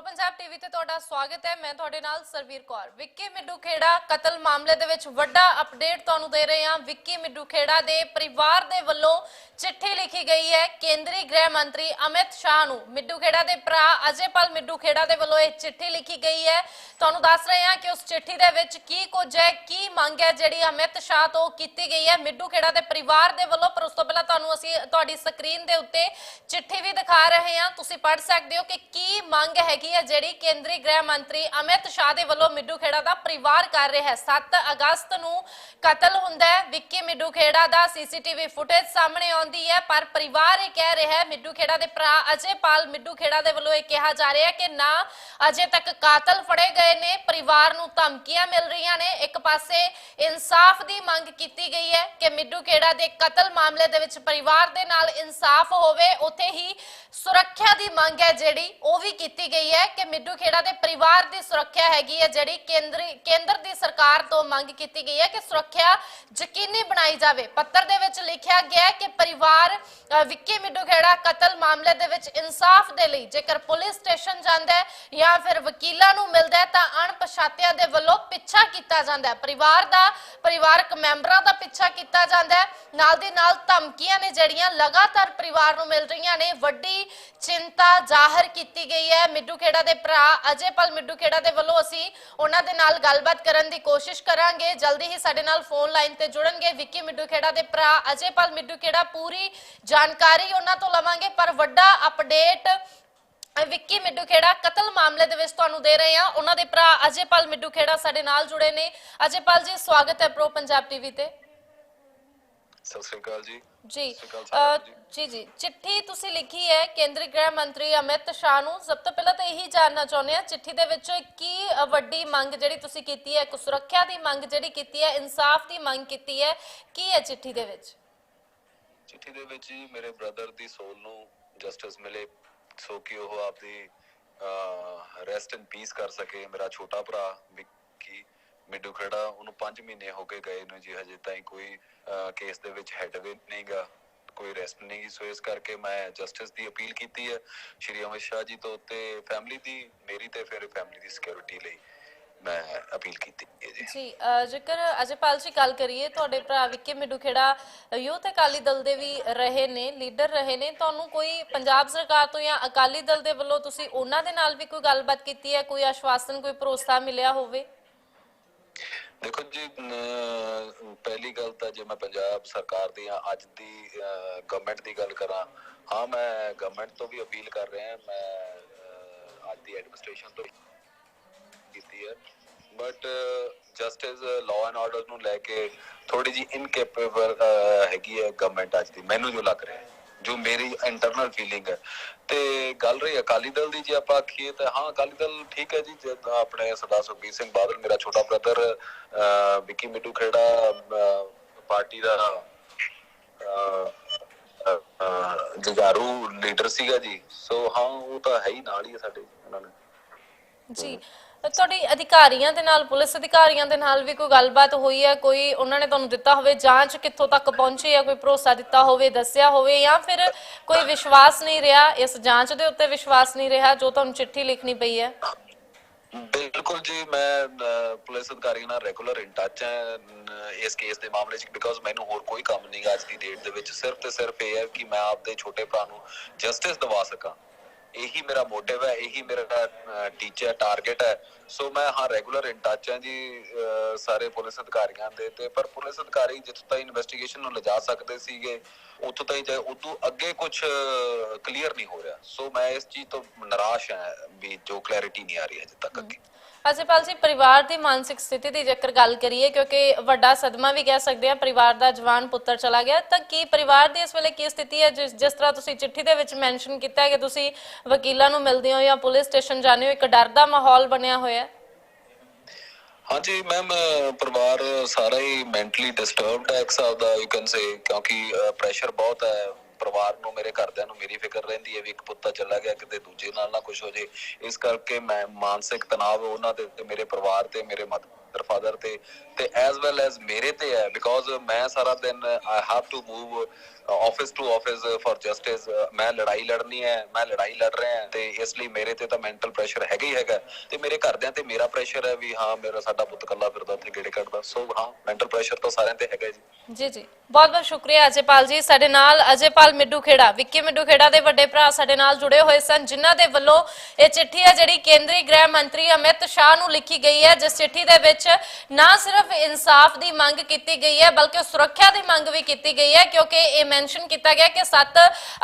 Pro Punjab TV ਤੇ ਤੁਹਾਡਾ ਸਵਾਗਤ ਹੈ। ਮੈਂ ਤੁਹਾਡੇ ਨਾਲ ਸਰਵੀਰ ਕੌਰ। ਵਿੱਕੀ ਮਿੱਡੂ ਖੇੜਾ ਕਤਲ ਮਾਮਲੇ ਦੇ ਵਿੱਚ ਵੱਡਾ ਅਪਡੇਟ ਤੁਹਾਨੂੰ ਦੇ ਰਹੇ ਹਾਂ। ਵਿੱਕੀ ਮਿੱਡੂ ਖੇੜਾ ਦੇ ਪਰਿਵਾਰ ਦੇ ਵੱਲੋਂ ਚਿੱਠੀ ਲਿਖੀ ਗਈ ਹੈ। ਕੇਂਦਰੀ ਗ੍ਰਹਿ ਮੰਤਰੀ ਅਮਿਤ ਸ਼ਾਹ ਨੂੰ ਮਿੱਡੂ ਖੇੜਾ ਦੇ ਭਰਾ ਅਜੇਪਾਲ ਮਿੱਡੂ ਖੇੜਾ ਦੇ ਵੱਲੋਂ ਇਹ ਚਿੱਠੀ ਲਿਖੀ ਗਈ ਹੈ। ਤੁਹਾਨੂੰ ਦੱਸ ਰਹੇ ਹਾਂ ਕਿ ਉਸ ਚਿੱਠੀ ਦੇ ਵਿੱਚ ਕੀ ਕੁਝ ਹੈ, ਕੀ ਮੰਗ ਹੈ ਜਿਹੜੀ ਅਮਿਤ ਸ਼ਾਹ ਤੋਂ ਕੀਤੀ ਗਈ ਹੈ। ਮਿੱਡੂ ਖੇੜਾ ਦੇ ਪਰਿਵਾਰ ਦੇ ਵੱਲੋਂ, ਪਰ ਉਸ ਤੋਂ ਪਹਿਲਾਂ ਤੁਹਾਨੂੰ ਅਸੀਂ ਤੁਹਾਡੀ ਸਕਰੀਨ ਦੇ ਉੱਤੇ ਚਿੱਠੀ ਵੀ ਦਿਖਾ ਰਹੇ ਹਾਂ। ਤੁਸੀਂ ਪੜ੍ਹ ਸਕਦੇ ਹੋ ਕਿ ਕੀ ਮੰਗ ਹੈਗੀ ਹੈ ਜਿਹੜੀ ਕੇਂਦਰੀ ਗ੍ਰਹਿ ਮੰਤਰੀ ਅਮਿਤ ਸ਼ਾਹ ਦੇ ਵੱਲੋਂ ਮਿੱਡੂ ਖੇੜਾ ਦਾ ਪਰਿਵਾਰ ਕਰ ਰਿਹਾ ਹੈ। 7 ਅਗਸਤ ਨੂੰ ਕਤਲ ਹੁੰਦਾ ਹੈ। ਵਿੱਕੀ ਮਿੱਡੂ ਖੇੜਾ ਦਾ ਸੀਸੀਟੀਵੀ ਫੁਟੇਜ ਸਾਹਮਣੇ ਆਉਂਦੀ ਹੈ, ਪਰ ਪਰਿਵਾਰ ਇਹ ਕਹਿ ਰਿਹਾ ਹੈ ਮਿੱਡੂ ਖੇੜਾ ਦੇ ਭਰਾ ਅਜੇਪਾਲ ਮਿੱਡੂ ਖੇੜਾ ਦੇ ਵੱਲੋਂ ਇਹ ਕਿਹਾ ਜਾ ਰਿਹਾ ਹੈ ਕਿ ਨਾ, ਅਜੇ ਤੱਕ ਕਾਤਲ ਫੜੇ ਗਏ ਨੇ, ਪਰਿਵਾਰ ਨੂੰ ਧਮਕੀਆਂ ਮਿਲ ਰਹੀਆਂ ਨੇ। ਇੱਕ ਪਾਸੇ ਇਨਸਾਫ ਦੀ ਮੰਗ ਕੀਤੀ ਗਈ ਹੈ ਕਿ ਮਿੱਡੂ ਖੇੜਾ ਦੇ ਕਤਲ ਮਾਮਲੇ ਦੇ ਵਿੱਚ ਪਰਿਵਾਰ ਦੇ ਨਾਲ ਇਨਸਾਫ ਹੋਵੇ, ਉੱਥੇ ਹੀ ਸੁਰੱਖਿਆ ਦੀ ਮੰਗ ਹੈ ਜਿਹੜੀ, ਉਹ ਵੀ ਕੀਤੀ ਗਈ ਹੈ ਕਿ ਮਿੱਡੂ ਖੇੜਾ ਦੇ ਪਰਿਵਾਰ ਦੀ ਸੁਰੱਖਿਆ ਹੈਗੀ ਹੈ ਜਿਹੜੀ ਕੇਂਦਰੀ, ਕੇਂਦਰ ਦੀ ਸਰਕਾਰ ਤੋਂ ਮੰਗ ਕੀਤੀ ਗਈ ਹੈ ਕਿ ਸੁਰੱਖਿਆ ਯਕੀਨੀ ਬਣਾਈ ਜਾਵੇ। ਪੱਤਰ ਦੇ ਵਿੱਚ ਲਿਖਿਆ ਗਿਆ ਹੈ ਕਿ ਪਰਿਵਾਰ ਵਿੱਕੀ ਮਿੱਡੂ ਖੇੜਾ ਕਤਲ ਮਾਮਲੇ ਦੇ ਵਿੱਚ ਇਨਸਾਫ ਦੇ ਲਈ ਜੇਕਰ ਪੁਲਿਸ ਸਟੇਸ਼ਨ ਜਾਂਦਾ ਹੈ ਜਾਂ ਫਿਰ ਵਕੀਲਾਂ ਨੂੰ ਮਿਲਦਾ ਹੈ ਤਾਂ ਅਣਪਛਾਤਿਆਂ ਦੇ ਵੱਲੋਂ ਪਿੱਛਾ ਕੀਤਾ ਜਾਂਦਾ ਹੈ। ਪਰਿਵਾਰ ਦਾ, ਪਰਿਵਾਰਕ ਮੈਂਬਰਾਂ ਦਾ ਪਿੱਛਾ ਕੀਤਾ ਜਾਂਦਾ ਹੈ। ਨਾਲ ਦੀ ਨਾਲ ਧਮਕੀਆਂ ਨੇ ਜਿਹੜੀਆਂ ਲਗਾਤਾਰ ਪਰਿਵਾਰ ਨੂੰ ਮਿਲ ਰਹੀਆਂ ਨੇ, ਵੱਡੀ ਚਿੰਤਾ ਜ਼ਾਹਰ ਕੀਤੀ ਗਈ ਹੈ। ਮਿੱਡੂ ਖੇੜਾ ਦੇ ਭਰਾ ਅਜੇਪਾਲ ਮਿੱਡੂ ਖੇੜਾ ਦੇ ਵੱਲੋਂ ਅਸੀਂ ਉਹਨਾਂ ਦੇ ਨਾਲ ਗੱਲਬਾਤ ਕਰਨ ਦੀ ਕੋਸ਼ਿਸ਼ ਕਰਾਂਗੇ। ਜਲਦੀ ਹੀ ਸਾਡੇ ਨਾਲ ਫੋਨ ਲਾਈਨ ਤੇ ਜੁੜਨਗੇ। ਵਿੱਕੀ ਮਿੱਡੂ ਖੇੜਾ ਦੇ ਭਰਾ ਅਜੇਪਾਲ ਮਿੱਡੂ ਖੇੜਾ, ਪੂਰੀ ਜਾਣਕਾਰੀ ਉਹਨਾਂ ਤੋਂ ਲਵਾਂਗੇ। ਪਰ ਵੱਡਾ ਅਪਡੇਟ ਵਿੱਕੀ ਮਿੱਡੂ ਖੇੜਾ ਕਤਲ ਮਾਮਲੇ ਦੇ ਵਿੱਚ ਤੁਹਾਨੂੰ ਦੇ ਰਹੇ ਹਾਂ। ਉਹਨਾਂ ਦੇ ਭਰਾ ਅਜੇਪਾਲ ਮਿੱਡੂ ਖੇੜਾ ਸਾਡੇ ਨਾਲ ਜੁੜੇ ਨੇ। ਅਜੇਪਾਲ ਜੀ, ਸਵਾਗਤ ਹੈ ਪ੍ਰੋ ਪੰਜਾਬ ਟੀਵੀ ਤੇ। ਸਤਿ ਸ੍ਰੀ ਅਕਾਲ ਜੀ। ਜੀ ਜੀ। ਜੀ ਚਿੱਠੀ ਤੁਸੀਂ ਲਿਖੀ ਹੈ ਕੇਂਦਰੀ ਗ੍ਰਹਿ ਮੰਤਰੀ ਅਮਿਤ ਸ਼ਾਹ ਨੂੰ। ਸਭ ਤੋਂ ਪਹਿਲਾਂ ਤਾਂ ਇਹੀ ਜਾਨਣਾ ਚਾਹੁੰਦੇ ਆ ਚਿੱਠੀ ਦੇ ਵਿੱਚ ਕੀ ਵੱਡੀ ਮੰਗ ਜਿਹੜੀ ਤੁਸੀਂ ਕੀਤੀ ਹੈ ਇੱਕ ਸੁਰੱਖਿਆ ਦੀ ਮੰਗ ਜਿਹੜੀ ਕੀਤੀ ਹੈ ਇਨਸਾਫ ਦੀ ਮੰਗ ਕੀਤੀ ਹੈ ਕੀ ਹੈ ਚਿੱਠੀ ਦੇ ਵਿੱਚ? ਚਿੱਠੀ ਦੇ ਵਿੱਚ ਜੀ ਮੇਰੇ ਬ੍ਰਦਰ ਦੀ ਸੋਲ ਨੂੰ ਜਸਟਿਸ ਮਿਲੇ ਸੋ ਕਿ ਉਹ ਆਪਦੀ ਰੈਸਟ ਇਨ ਪੀਸ ਕਰ ਸਕੇ। ਮੇਰਾ ਛੋਟਾ ਭਰਾ ਵਿੱਕੀ ਮਿੱਡੂ ਖੜਾ, ਉਹਨੂੰ 5 ਮਹੀਨੇ ਹੋ ਗਏ ਗਏ ਨੂੰ ਜੀ, ਹਜੇ ਤਾਈਂ ਕੋਈ ਕੇਸ ਦੇ ਵਿੱਚ ਹੈਡ ਨਹੀਂਗਾ, ਕੋਈ ਰੈਸਟ ਨਹੀਂ ਸੋ ਇਸ ਕਰਕੇ ਮੈਂ ਜਸਟਿਸ ਦੀ ਅਪੀਲ ਕੀਤੀ ਹੈ, ਸ਼੍ਰੀ ਅਮਿਤ ਸ਼ਾਹ ਜੀ ਤੋਂ ਤੇ ਫੈਮਿਲੀ ਦੀ, ਮੇਰੀ ਤੇ ਫਿਰ ਫੈਮਿਲੀ ਦੀ ਸਿਕਿਉਰਿਟੀ ਲਈ ਮੈਂ ਅਪੀਲ ਕੀਤੀ ਜੀ। ਜੀ ਜੇਕਰ ਅਜੇਪਾਲ ਜੀ ਗੱਲ ਕਰੀਏ, ਤੁਹਾਡੇ ਭਰਾ ਵਿੱਕੀ ਮਿੱਡੂ ਖੇੜਾ, ਯੂਥ ਅਕਾਲੀ ਦਲ ਦੇ ਵੀ ਰਹੇ ਨੇ ਲੀਡਰ ਰਹੇ ਨੇ, ਤੁਹਾਨੂੰ ਕੋਈ ਪੰਜਾਬ ਸਰਕਾਰ ਤੋਂ ਜਾਂ ਅਕਾਲੀ ਦਲ ਦੇ ਵੱਲੋਂ ਤੁਸੀਂ ਉਹਨਾਂ ਦੇ ਨਾਲ ਵੀ ਕੋਈ ਗੱਲਬਾਤ ਕੀਤੀ ਹੈ? ਕੋਈ ਆਸ਼ਵਾਸਨ, ਕੋਈ ਭਰੋਸਾ ਮਿਲਿਆ ਹੋਵੇ? ਦੇਖੋ ਜੀ ਪਹਿਲੀ ਗੱਲ ਤਾਂ ਜੇ ਮੈਂ ਪੰਜਾਬ ਸਰਕਾਰ ਦੀ ਜਾਂ ਅੱਜ ਦੀ ਗਵਰਨਮੈਂਟ ਦੀ ਗੱਲ ਕਰਾਂ, ਹਾਂ, ਮੈਂ ਗਵਰਨਮੈਂਟ ਤੋਂ ਵੀ ਅਪੀਲ ਕਰ ਰਿਹਾ ਮੈਂ ਅੱਜ ਦੀ ਐਡਮਿਨਿਸਟ੍ਰੇਸ਼ਨ ਤੋਂ ਕੀਤੀ ਹੈ। But justice law and order ਨੂੰ ਲੈ ਕੇ ਥੋੜੀ ਜੀ ਇਨਕੈਪੇਬਲ ਹੈਗੀ ਹੈ ਗਵਰਨਮੈਂਟ ਅੱਜ ਦੀ, ਮੈਨੂੰ ਜੋ ਲੱਗ ਰਿਹਾ ਹੈ। ਜੋ ਮੇਰੀ ਇੰਟਰਨਲ ਫੀਲਿੰਗ ਹੈ। ਤੇ ਗੱਲ ਰਹੀ ਅਕਾਲੀ ਦਲ ਦੀ ਜੇ ਆਪਾਂ ਆਖੀਏ ਤਾਂ ਹਾਂ ਅਕਾਲੀ ਦਲ ਠੀਕ ਹੈ ਜੀ ਜਦ ਆਪਣੇ ਸਰਦਾਰ ਸੁਖਬੀਰ ਸਿੰਘ ਬਾਦਲ ਮੇਰਾ ਛੋਟਾ ਬ੍ਰਦਰ ਵਿੱਕੀ ਮਿੱਟੂ ਖੇੜਾ ਪਾਰਟੀ ਦਾ ਅਹ, ਲੀਡਰ ਸੀਗਾ ਜੀ। ਸੋ ਹਾਂ ਉਹ ਤਾਂ ਹੈ ਹੀ ਨਾਲ ਹੀ ਸਾਡੇ ਉਹਨਾਂ ਨੇ। ਜੀ ਤੁਹਾਡੀ ਅਧਿਕਾਰੀਆਂ ਦੇ ਨਾਲ, ਪੁਲਿਸ ਅਧਿਕਾਰੀਆਂ ਦੇ ਨਾਲ ਵੀ ਕੋਈ ਗੱਲਬਾਤ ਹੋਈ ਹੈ? ਕੋਈ ਉਹਨਾਂ ਨੇ ਤੁਹਾਨੂੰ ਦਿੱਤਾ ਹੋਵੇ ਜਾਂਚ ਕਿੱਥੋਂ ਤੱਕ ਪਹੁੰਚੀ ਹੈ? ਕੋਈ ਭਰੋਸਾ ਦਿੱਤਾ ਹੋਵੇ, ਦੱਸਿਆ ਹੋਵੇ ਜਾਂ ਫਿਰ ਕੋਈ ਵਿਸ਼ਵਾਸ ਨਹੀਂ ਰਿਹਾ? ਇਸ ਜਾਂਚ ਦੇ ਉੱਤੇ ਵਿਸ਼ਵਾਸ ਨਹੀਂ ਰਿਹਾ ਜੋ ਤੁਹਾਨੂੰ ਚਿੱਠੀ ਲਿਖਣੀ ਪਈ ਹੈ? ਬਿਲਕੁਲ ਜੀ, ਮੈਂ ਪੁਲਿਸ ਅਧਿਕਾਰੀਆਂ ਨਾਲ ਰੈਗੂਲਰ ਇਨ ਟੱਚ ਹਾਂ ਇਸ ਕੇਸ ਦੇ ਮਾਮਲੇ 'ਚ ਬਿਕੋਜ਼ ਮੈਨੂੰ ਹੋਰ ਕੋਈ ਕੰਮ ਨਹੀਂਗਾ ਅੱਜ ਦੀ ਡੇਟ ਦੇ ਵਿੱਚ। ਸਿਰਫ ਤੇ ਸਿਰਫ ਇਹ ਹੈ ਕਿ ਮੈਂ ਆਪਦੇ ਛੋਟੇ ਭਰਾ ਨੂੰ ਜਸਟਿਸ ਦਿਵਾ ਸਕਾਂ। ਇਹੀ ਮੇਰਾ ਮੋਟਿਵ ਹੈ, ਇਹੀ ਮੇਰਾ ਟੀਚਰ ਟਾਰਗੇਟ ਹੈ। ਸੋ ਮੈਂ ਹਾਂ ਰੈਗੂਲਰ ਇਨ ਟੱਚ ਹਾਂ ਜੀ ਸਾਰੇ ਪੁਲਿਸ ਅਧਿਕਾਰੀਆਂ ਦੇ ਤੇ, ਪਰ ਪੁਲਿਸ ਅਧਿਕਾਰੀ ਜਿੱਥੋਂ ਤਾਈਂ ਇਨਵੈਸਟੀਗੇਸ਼ਨ ਨੂੰ ਲਿਜਾ ਸਕਦੇ ਸੀਗੇ, ਉੱਥੋਂ ਤਾਈਂ ਜਾਏ, ਉਦੋਂ ਅੱਗੇ ਕੁਝ ਕਲੀਅਰ ਨਹੀਂ ਹੋ ਰਿਹਾ। ਸੋ ਮੈਂ ਇਸ ਚੀਜ਼ ਤੋਂ ਨਿਰਾਸ਼ ਹਾਂ ਵੀ ਜੋ ਕਲੈਰਿਟੀ ਨਹੀਂ ਆ ਰਹੀ ਅਜੇ ਤੱਕ ਅੱਗੇ। ਅਜੇਪਾਲ ਜੀ ਪਰਿਵਾਰ ਦੀ ਮਾਨਸਿਕ ਸਥਿਤੀ ਦੀ ਜੇਕਰ ਗੱਲ ਕਰੀਏ, ਕਿਉਂਕਿ ਵੱਡਾ ਸਦਮਾ ਵੀ ਕਹਿ ਸਕਦੇ ਆ, ਪਰਿਵਾਰ ਦਾ ਜਵਾਨ ਪੁੱਤਰ ਚਲਾ ਗਿਆ, ਤਾਂ ਕੀ ਪਰਿਵਾਰ ਦੀ ਇਸ ਵੇਲੇ ਕੀ ਸਥਿਤੀ ਹੈ? ਜਿਸ ਜਿਸ ਤਰ੍ਹਾਂ ਤੁਸੀਂ ਚਿੱਠੀ ਦੇ ਵਿੱਚ ਮੈਂਸ਼ਨ ਕੀਤਾ ਹੈ ਕਿ ਤੁਸੀਂ ਵਕੀਲਾਂ ਨੂੰ ਮਿਲਦੇ ਹੋ ਜਾਂ ਪੁਲਿਸ ਸਟੇਸ਼ਨ ਜਾਂਦੇ ਹੋ, ਇੱਕ ਡਰ ਦਾ ਮਾਹੌਲ ਬਣਿਆ ਹੋਇਆ ਹੈ? ਹਾਂਜੀ ਮੈਮ ਪਰਿਵਾਰ ਸਾਰਾ ਹੀ ਮੈਂਟਲੀ ਡਿਸਟਰਬਡ ਹੈ, ਇੱਕ ਹਿਸਾਬ ਦਾ ਯੂ ਕੈਨ ਸੇ ਕਿਉਂਕਿ ਪ੍ਰੈਸ਼ਰ ਬਹੁਤ ਹੈ ਪਰਿਵਾਰ ਨੂੰ, ਮੇਰੇ ਘਰਦਿਆਂ ਨੂੰ ਮੇਰੀ ਫਿਕਰ ਰਹਿੰਦੀ ਹੈ ਵੀ ਇੱਕ ਪੁੱਤਾ ਚਲਾ ਗਿਆ, ਕਿਤੇ ਦੂਜੇ ਨਾਲ ਨਾ ਕੁਝ ਹੋ ਜੇ ਇਸ ਕਰਕੇ ਮੈਂ ਮਾਨਸਿਕ ਤਣਾਅ ਉਹਨਾਂ ਦੇ ਤੇ ਮੇਰੇ ਪਰਿਵਾਰ ਤੇ, ਮੇਰੇ ਦਰ ਫਾਦਰ ਤੇ ਤੇ ਐਸ ਵੈਲ ਐਸ ਮੇਰੇ ਤੇ ਹੈ ਬਿਕੋਜ਼ ਮੈਂ ਸਾਰਾ ਦਿਨ I have to move office to office for justice ਮੈਂ ਲੜਾਈ ਲੜਨੀ ਹੈ, ਮੈਂ ਲੜਾਈ ਲੜ ਰਿਹਾ ਤੇ ਇਸ ਲਈ ਮੇਰੇ ਤੇ ਤਾਂ ਮੈਂਟਲ ਪ੍ਰੈਸ਼ਰ ਹੈਗਾ ਹੀ ਹੈਗਾ। ਤੇ ਮੇਰੇ ਘਰਦਿਆਂ ਤੇ ਮੇਰਾ ਪ੍ਰੈਸ਼ਰ ਹੈ ਵੀ ਹਾਂ, ਮੇਰਾ ਸਾਡਾ ਪੁੱਤ ਕੱਲਾ ਫਿਰਦਾ ਉੱਥੇ ਗੇੜੇ ਕੱਢਦਾ। ਸੋ ਹਾਂ ਮੈਂਟਲ ਪ੍ਰੈਸ਼ਰ ਤਾਂ ਸਾਰਿਆਂ ਤੇ ਹੈਗਾ ਜੀ। ਜੀ ਜੀ। ਬਹੁਤ ਬਹੁਤ ਸ਼ੁਕਰੀਆ ਅਜੇਪਾਲ ਜੀ। ਸਾਡੇ ਨਾਲ ਅਜੇਪਾਲ ਮਿੱਡੂ ਖੇੜਾ, ਵਿੱਕੀ ਮਿੱਡੂ ਖੇੜਾ ਦੇ ਵੱਡੇ ਭਰਾ ਸਾਡੇ ਨਾਲ ਜੁੜੇ ਹੋਏ ਸਨ, ਜਿਨ੍ਹਾਂ ਦੇ ਵੱਲੋਂ ਇਹ ਚਿੱਠੀ ਹੈ ਜਿਹੜੀ ਕੇਂਦਰੀ ਗ੍ਰਹਿ ਮੰਤਰੀ ਅਮਿਤ ਸ਼ਾਹ ਨੂੰ ਲਿਖੀ ਗਈ ਹੈ, ਜਿਸ ਚਿੱਠੀ ਦੇ ਵਿੱਚ ਨਾ ਸਿਰਫ ਇਨਸਾਫ ਦੀ ਮੰਗ ਕੀਤੀ ਗਈ ਹੈ, ਬਲਕਿ ਸੁਰੱਖਿਆ ਦੀ ਮੰਗ ਵੀ ਕੀਤੀ ਗਈ ਹੈ, ਕਿਉਂਕਿ ਇਹ ਮੈਂਸ਼ਨ ਕੀਤਾ ਗਿਆ ਕਿ 7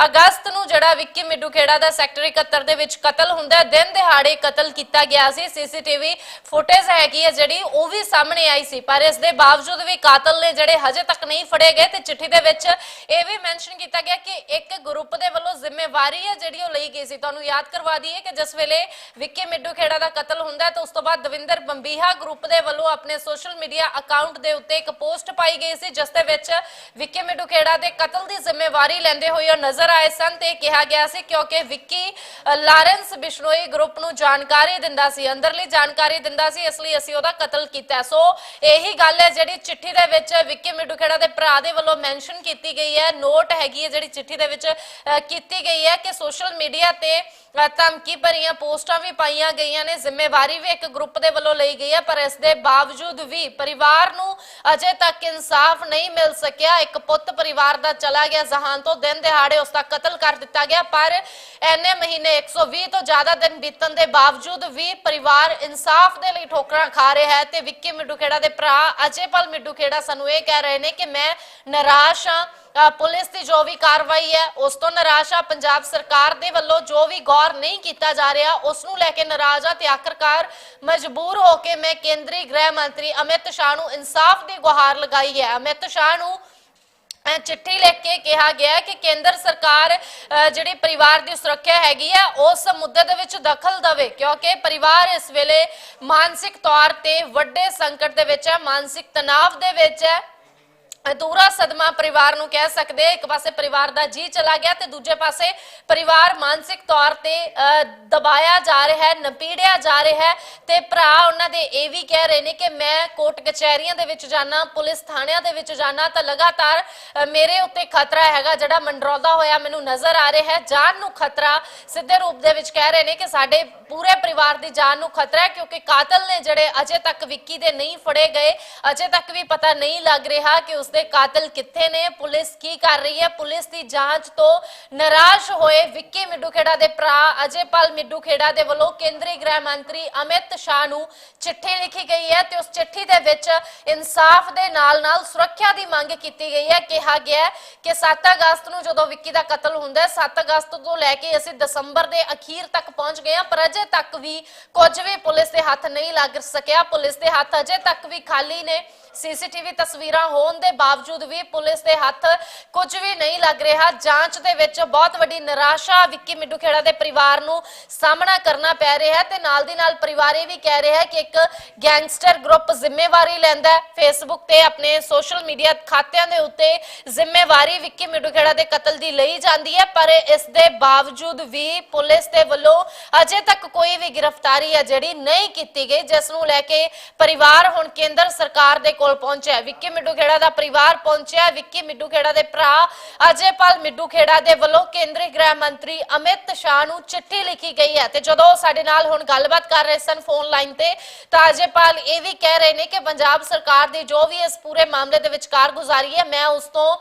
ਅਗਸਤ ਨੂੰ ਜਿਹੜਾ ਵਿੱਕੀ ਮਿੱਡੂ ਖੇੜਾ ਦਾ ਸੈਕਟਰ 71 ਦੇ ਵਿੱਚ ਕਤਲ ਹੁੰਦਾ ਦਿਨ ਦਿਹਾੜੇ ਕਤਲ ਕੀਤਾ ਗਿਆ ਸੀ। ਸੀਸੀਟੀਵੀ ਫੁਟੇਜ ਹੈਗੀ ਹੈ ਜਿਹੜੀ, ਉਹ ਵੀ ਸਾਹਮਣੇ ਆਈ ਸੀ, ਪਰ ਇਸ ਦੇ ਬਾਵਜੂਦ ਵੀ ਕਾਤਲ ਨੇ ਜਿਹੜੇ ਹਜੇ ਤੱਕ ਨਹੀਂ ਫੜੇ ਗਏ, ਤੇ ਚਿੱਠੀ ਦੇ ਵਿੱਚ ਇਹ ਵੀ ਮੈਂਸ਼ਨ ਕੀਤਾ ਗਿਆ ਕਿ ਇੱਕ ਗਰੁੱਪ ਦੇ ਵੱਲੋਂ ਜ਼ਿੰਮੇਵਾਰੀ ਹੈ ਜਿਹੜੀ ਉਹ ਲਈ ਗਈ ਸੀ। ਤੁਹਾਨੂੰ ਯਾਦ ਕਰਵਾ ਦਈਏ ਕਿ ਜਿਸ ਵੇਲੇ ਵਿੱਕੀ ਮਿੱਡੂ ਖੇੜਾ ਦਾ ਕਤਲ ਹੁੰਦਾ ਹੈ, ਤਾਂ ਉਸ ਤੋਂ ਬਾਅਦ ਦਵਿੰਦਰ ਬੰਬੀਹਾ ਗਰੁੱਪ ਦੇ ਵੱਲੋਂ ਆਪਣੇ ਸੋਸ਼ਲ ਮੀਡੀਆ ਅਕਾਊਂਟ ਦੇ ਉੱਤੇ ਇੱਕ ਪੋਸਟ ਪਾਈ ਗਈ ਸੀ ਜਿਸ ਦੇ ਵਿੱਚ ਵਿੱਕੀ ਮਿੱਡੂ ਦੇ ਕਤਲ ਦੀ ਜ਼ਿੰਮੇਵਾਰੀ ਲੈਂਦੇ ਹੋਏ ਉਹ ਨਜ਼ਰ ਆਏ ਸਨ ਤੇ ਕਿਹਾ ਗਿਆ ਸੀ ਕਿਉਂਕਿ ਵਿੱਕੀ ਲਾਰੈਂਸ ਬਿਸ਼ਨੋਈ ਗਰੁੱਪ ਨੂੰ ਜਾਣਕਾਰੀ ਦਿੰਦਾ ਸੀ ਅੰਦਰਲੀ ਜਾਣਕਾਰੀ ਦਿੰਦਾ ਸੀ ਇਸ ਲਈ ਅਸੀਂ ਉਹਦਾ ਕਤਲ ਕੀਤਾ। ਸੋ ਇਹੀ ਗੱਲ ਹੈ ਜਿਹੜੀ ਚਿੱਠੀ ਦੇ ਵਿੱਚ ਵਿੱਕੀ ਮਿੱਡੂ ਦੇ ਭਰਾ ਦੇ ਵੱਲੋਂ ਮੈਂਸ਼ਨ ਕੀਤੀ ਗਈ ਹੈ। ਨੋਟ ਹੈਗੀ ਹੈ ਜਿਹੜੀ ਚਿੱਠੀ ਦੇ ਵਿੱਚ ਅ, ਕੀਤੀ ਗਈ ਹੈ ਕਿ ਸੋਸ਼ਲ ਮੀਡੀਆ ਤੇ ਧਮਕੀ ਭਰੀਆਂ ਪੋਸਟਾਂ ਵੀ ਪਾਈਆਂ ਗਈਆਂ ਨੇ, ਜ਼ਿੰਮੇਵਾਰੀ ਵੀ ਇੱਕ ਗਰੁੱਪ ਦੇ ਵੱਲੋਂ ਲਈ ਗਈ ਹੈ, ਪਰ ਇਸ ਦੇ ਬਾਵਜੂਦ ਵੀ ਪਰਿਵਾਰ ਨੂੰ ਅਜੇ ਤੱਕ ਇਨਸਾਫ ਨਹੀਂ ਮਿਲ ਸਕਿਆ। ਇੱਕ ਪੁੱਤ ਪਰਿਵਾਰ ਦਾ ਚਲਾ ਗਿਆ, ਜ਼ਹਾਨ ਤੋਂ ਦਿਨ ਦਿਹਾੜੇ ਉਸ ਦਾ ਕਤਲ ਕਰ ਦਿੱਤਾ ਗਿਆ, ਪਰ ਐਨੇ ਮਹੀਨੇ 120 ਤੋਂ ਜ਼ਿਆਦਾ ਦਿਨ ਬੀਤਣ ਦੇ ਬਾਵਜੂਦ ਵੀ ਪਰਿਵਾਰ ਇਨਸਾਫ ਦੇ ਲਈ ਠੋਕਰਾਂ ਖਾ ਰਿਹਾ ਹੈ ਤੇ ਵਿੱਕੀ ਮਿੱਡੂਖੇੜਾ ਦੇ ਭਰਾ ਅਜੇਪਾਲ ਮਿੱਡੂ ਖੇੜਾ ਸਾਨੂੰ ਇਹ ਕਹਿ ਰਹੇ ਨੇ ਕਿ ਮੈਂ ਨਿਰਾਸ਼ ਹਾਂ। ਪੁਲਿਸ ਦੀ ਜੋ ਵੀ ਕਾਰਵਾਈ ਹੈ, ਉਸ ਤੋਂ ਨਿਰਾਸ਼ ਆ ਪੰਜਾਬ ਸਰਕਾਰ ਦੇ ਵੱਲੋਂ ਜੋ ਵੀ ਗੌਰ ਨਹੀਂ ਕੀਤਾ ਜਾ ਰਿਹਾ। ਉਸ ਨੂੰ ਲੈ ਕੇ ਨਾਰਾਜ਼ ਆ ਤੇ ਆਖਰਕਾਰ ਮਜਬੂਰ ਹੋ ਕੇ ਮੈਂ ਕੇਂਦਰੀ ਗ੍ਰਹਿ ਮੰਤਰੀ ਅਮਿਤ ਸ਼ਾਹ ਨੂੰ ਇਨਸਾਫ ਦੀ ਗੁਹਾਰ ਲਗਾਈ ਹੈ। ਅਮਿਤ ਸ਼ਾਹ ਨੂੰ ਚਿੱਠੀ ਲਿਖ ਕੇ ਕਿਹਾ ਗਿਆ ਕਿ ਕੇਂਦਰ ਸਰਕਾਰ ਜਿਹੜੀ ਪਰਿਵਾਰ ਦੀ ਸੁਰੱਖਿਆ ਹੈਗੀ ਹੈ ਉਸ ਮੁੱਦੇ ਦੇ ਵਿੱਚ ਦਖਲ ਦੇਵੇ, ਕਿਉਂਕਿ ਪਰਿਵਾਰ ਇਸ ਵੇਲੇ ਮਾਨਸਿਕ ਤੌਰ ਤੇ ਵੱਡੇ ਸੰਕਟ ਦੇ ਵਿੱਚ ਹੈ, ਮਾਨਸਿਕ ਤਣਾਅ ਦੇ ਵਿੱਚ ਹੈ। ਅਧੂਰਾ ਸਦਮਾ ਪਰਿਵਾਰ ਨੂੰ ਕਹਿ ਸਕਦੇ ਇੱਕ ਪਾਸੇ ਪਰਿਵਾਰ ਦਾ ਜੀ ਚਲਾ ਗਿਆ ਤੇ ਦੂਜੇ ਪਾਸੇ ਪਰਿਵਾਰ ਮਾਨਸਿਕ ਤੌਰ ਤੇ ਦਬਾਇਆ ਜਾ ਰਿਹਾ ਹੈ, ਨਪੀੜਿਆ ਜਾ ਰਿਹਾ ਹੈ ਤੇ ਭਰਾ ਉਹਨਾਂ ਦੇ ਇਹ ਵੀ ਕਹਿ ਰਹੇ ਨੇ ਕਿ ਮੈਂ ਕੋਰਟ ਕਚਹਿਰੀਆਂ ਦੇ ਵਿੱਚ ਜਾਣਾ, ਪੁਲਿਸ ਥਾਣਿਆਂ ਦੇ ਵਿੱਚ ਜਾਣਾ ਤਾਂ ਲਗਾਤਾਰ ਮੇਰੇ ਉੱਤੇ ਖਤਰਾ ਹੈਗਾ ਜਿਹੜਾ ਮੰਡਰੋਲਦਾ ਹੋਇਆ ਮੈਨੂੰ ਨਜ਼ਰ ਆ ਰਿਹਾ ਹੈ। ਜਾਨ ਨੂੰ ਖਤਰਾ ਸਿੱਧੇ ਰੂਪ ਦੇ ਵਿੱਚ ਕਹਿ ਰਹੇ ਨੇ ਕਿ ਸਾਡੇ ਪੂਰੇ ਪਰਿਵਾਰ ਦੀ ਜਾਨ ਨੂੰ ਖਤਰਾ ਹੈ ਕਿਉਂਕਿ ਕਾਤਲ ਨੇ ਜਿਹੜੇ ਅਜੇ ਤੱਕ ਵਿੱਕੀ ਦੇ ਨਹੀਂ ਫੜੇ ਗਏ, ਅਜੇ ਤੱਕ ਵੀ ਪਤਾ ਨਹੀਂ ਲੱਗ ਰਿਹਾ ਕਿ ਉਸ ਉਸਦੇ ਕਾਤਲ ਕਿੱਥੇ ਨੇ? ਪੁਲਿਸ ਕੀ ਕਰ ਰਹੀ ਹੈ? ਪੁਲਿਸ ਦੀ ਜਾਂਚ ਤੋਂ ਨਿਰਾਸ਼ ਹੋਏ ਵਿੱਕੀ ਮਿੱਡੂ ਦੇ ਭਰਾ ਅਜੇਪਾਲ ਮਿੱਡੂ ਦੇ ਵੱਲੋਂ ਕੇਂਦਰੀ ਗ੍ਰਹਿ ਮੰਤਰੀ ਅਮਿਤ ਸ਼ਾਹ ਨੂੰ ਚਿੱਠੀ ਲਿਖੀ ਗਈ ਹੈ ਤੇ ਉਸ ਚਿੱਠੀ ਦੇ ਵਿੱਚ ਇਨਸਾਫ ਦੇ ਨਾਲ ਨਾਲ ਸੁਰੱਖਿਆ ਦੀ ਮੰਗ ਕੀਤੀ ਗਈ ਹੈ। ਕਿਹਾ ਗਿਆ ਹੈ ਕਿ 7 ਅਗਸਤ ਨੂੰ ਜਦੋਂ ਵਿੱਕੀ ਦਾ ਕਤਲ ਹੁੰਦਾ ਹੈ 7 ਅਗਸਤ ਤੋਂ ਲੈ ਕੇ ਅਸੀਂ ਦਸੰਬਰ ਦੇ ਅਖੀਰ ਤੱਕ ਪਹੁੰਚ ਗਏ ਹਾਂ, ਪਰ ਅਜੇ ਤੱਕ ਵੀ ਕੁਝ ਵੀ ਪੁਲਿਸ ਦੇ ਹੱਥ ਨਹੀਂ ਲੱਗ ਸਕਿਆ। ਪੁਲਿਸ ਦੇ ਹੱਥ ਅਜੇ ਤੱਕ ਵੀ ਖਾਲੀ ਨੇ। ਸੀਸੀਟੀਵੀ ਤਸਵੀਰਾਂ ਹੋਣ ਦੇ ਬਾਵਜੂਦ ਵੀ ਪੁਲਿਸ ਦੇ ਹੱਥ ਕੁਝ ਵੀ ਨਹੀਂ ਲੱਗ ਰਿਹਾ। ਜਾਂਚ ਦੇ ਵਿੱਚ ਬਹੁਤ ਵੱਡੀ ਨਿਰਾਸ਼ਾ ਵਿੱਕੀ ਮਿੱਡੂ ਖੇੜਾ ਦੇ ਪਰਿਵਾਰ ਨੂੰ ਸਾਹਮਣਾ ਕਰਨਾ ਪੈ ਰਿਹਾ ਹੈ ਤੇ ਨਾਲ ਦੀ ਨਾਲ ਪਰਿਵਾਰ ਇਹ ਵੀ ਕਹਿ ਰਿਹਾ ਹੈ ਕਿ ਇੱਕ ਗੈਂਗਸਟਰ ਗਰੁੱਪ ਜ਼ਿੰਮੇਵਾਰੀ ਲੈਂਦਾ ਹੈ। ਫੇਸਬੁੱਕ ਤੇ ਆਪਣੇ ਸੋਸ਼ਲ ਮੀਡੀਆ ਖਾਤਿਆਂ ਦੇ ਉੱਤੇ ਜ਼ਿੰਮੇਵਾਰੀ ਵਿੱਕੀ ਮਿੱਡੂ ਖੇੜਾ ਦੇ ਕਤਲ ਦੀ ਲਈ ਜਾਂਦੀ ਹੈ, ਪਰ ਇਸ ਦੇ ਬਾਵਜੂਦ ਵੀ ਪੁਲਿਸ ਦੇ ਵੱਲੋਂ ਅਜੇ ਤੱਕ ਕੋਈ ਵੀ ਗ੍ਰਿਫਤਾਰੀ ਹੈ ਜਿਹੜੀ ਨਹੀਂ ਕੀਤੀ ਗਈ, ਜਿਸ ਨੂੰ ਲੈ ਕੇ ਪਰਿਵਾਰ ਹੁਣ ਕੇਂਦਰ ਸਰਕਾਰ ਦੇ ਕੋਲ ਪਹੁੰਚਿਆ ਵਿੱਕੀ ਮਿੱਡੂ ਖੇੜਾ ਦਾ ਪਰਿਵਾਰ ਪਹੁੰਚਿਆ ਵਿੱਕੀ ਮਿੱਡੂ ਖੇੜਾ ਦੇ ਭਰਾ ਅਜੇਪਾਲ ਮਿੱਡੂ ਖੇੜਾ ਦੇ ਵੱਲੋਂ ਕੇਂਦਰੀ ਗ੍ਰਹਿ ਮੰਤਰੀ ਅਮਿਤ ਸ਼ਾਹ ਨੂੰ ਚਿੱਠੀ ਲਿਖੀ ਗਈ ਹੈ ਤੇ ਜਦੋਂ ਸਾਡੇ ਨਾਲ ਹੁਣ ਗੱਲਬਾਤ ਕਰ ਰਹੇ ਸਨ ਫੋਨ ਲਾਈਨ ਤੇ, ਤਾਂ ਅਜੇਪਾਲ ਇਹ ਵੀ ਕਹਿ ਰਹੇ ਨੇ ਕਿ ਪੰਜਾਬ ਸਰਕਾਰ ਦੀ ਜੋ ਵੀ ਇਸ ਪੂਰੇ ਮਾਮਲੇ ਦੇ ਵਿੱਚ ਕਾਰਗੁਜ਼ਾਰੀ ਹੈ, ਮੈਂ ਉਸ ਤੋਂ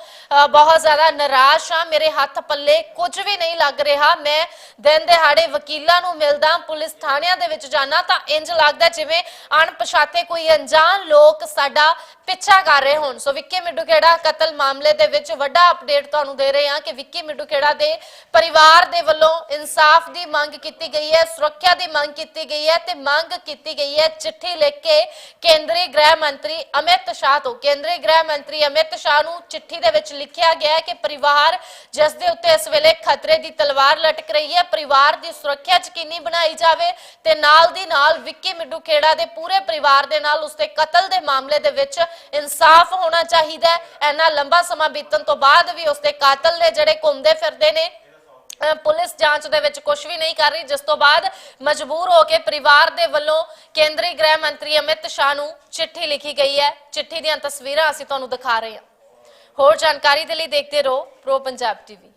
ਬਹੁਤ ਜ਼ਿਆਦਾ ਨਿਰਾਸ਼ ਹਾਂ। ਮੇਰੇ ਹੱਥ ਪੱਲੇ ਕੁਝ ਵੀ ਨਹੀਂ ਲੱਗ ਰਿਹਾ। ਮੈਂ ਦਿਨ ਦਿਹਾੜੇ ਵਕੀਲਾਂ ਨੂੰ ਮਿਲਦਾ, ਪੁਲਿਸ ਥਾਣਿਆਂ ਦੇ ਵਿੱਚ ਜਾਣਾ ਤਾਂ ਇੰਜ ਲੱਗਦਾ ਜਿਵੇਂ ਅਣਪਛਾਤੇ ਕੋਈ ਅਣਜਾਣ ਲੋਕ ਸਾਡਾ ਪਿੱਛਾ ਕਰ ਰਹੇ ਹੋਣ। ਸੋ ਵਿੱਕੀ ਮਿੱਡੂ ਖੇੜਾ ਕਤਲ ਮਾਮਲੇ ਦੇ ਵਿੱਚ ਵੱਡਾ ਅਪਡੇਟ ਤੁਹਾਨੂੰ ਦੇ ਰਹੇ ਹਾਂ ਕਿ ਵਿੱਕੀ ਮਿੱਡੂ ਦੇ ਪਰਿਵਾਰ ਦੇ ਵੱਲੋਂ ਇਨਸਾਫ ਦੀ ਮੰਗ ਕੀਤੀ ਗਈ ਹੈ, ਸੁਰੱਖਿਆ ਦੀ ਮੰਗ ਕੀਤੀ ਗਈ ਹੈ ਤੇ ਮੰਗ ਕੀਤੀ ਗਈ ਹੈ ਚਿੱਠੀ ਲਿਖ ਕੇ ਕੇਂਦਰੀ ਗ੍ਰਹਿ ਮੰਤਰੀ ਅਮਿਤ ਸ਼ਾਹ ਤੋਂ। ਕੇਂਦਰੀ ਗ੍ਰਹਿ ਮੰਤਰੀ ਅਮਿਤ ਸ਼ਾਹ ਨੂੰ ਚਿੱਠੀ ਦੇ ਵਿੱਚ ਲਿਖਿਆ ਗਿਆ ਹੈ ਕਿ ਪਰਿਵਾਰ ਜਿਸ ਦੇ ਉੱਤੇ ਇਸ ਵੇਲੇ ਖਤਰੇ ਦੀ ਤਲਵਾਰ ਲਟਕ ਰਹੀ ਹੈ, ਪਰਿਵਾਰ ਦੀ ਸੁਰੱਖਿਆ ਯਕੀਨੀ ਬਣਾਈ ਜਾਵੇ ਤੇ ਨਾਲ ਦੀ ਨਾਲ ਵਿੱਕੀ ਮਿੱਡੂ ਖੇੜਾ ਦੇ ਪੂਰੇ ਪਰਿਵਾਰ ਦੇ ਨਾਲ ਉਸਦੇ ਕਤਲ ਦੇ ਮਾਮਲੇ ਦੇ ਵਿੱਚ ਇਨਸਾਫ ਹੋਣਾ ਚਾਹੀਦਾ ਹੈ। ਇੰਨਾ ਲੰਬਾ ਸਮਾਂ ਬੀਤਣ ਤੋਂ ਬਾਅਦ ਵੀ ਉਸਦੇ ਕਾਤਲ ਨੇ ਜਿਹੜੇ ਘੁੰਮਦੇ ਫਿਰਦੇ ਨੇ ਪੁਲਿਸ ਜਾਂਚ ਦੇ ਵਿੱਚ ਕੁਝ ਵੀ ਨਹੀਂ ਕਰ ਰਹੀ, ਜਿਸ ਤੋਂ ਬਾਅਦ ਮਜਬੂਰ ਹੋ ਕੇ ਪਰਿਵਾਰ ਦੇ ਵੱਲੋਂ ਕੇਂਦਰੀ ਗ੍ਰਹਿ ਮੰਤਰੀ ਅਮਿਤ ਸ਼ਾਹ ਨੂੰ ਚਿੱਠੀ ਲਿਖੀ ਗਈ ਹੈ। ਚਿੱਠੀ ਦੀਆਂ ਤਸਵੀਰਾਂ ਅਸੀਂ ਤੁਹਾਨੂੰ ਦਿਖਾ ਰਹੇ ਹਾਂ। ਹੋਰ ਜਾਣਕਾਰੀ ਦੇ ਲਈ ਦੇਖਦੇ ਰਹੋ ਪ੍ਰੋ ਪੰਜਾਬ ਟੀਵੀ।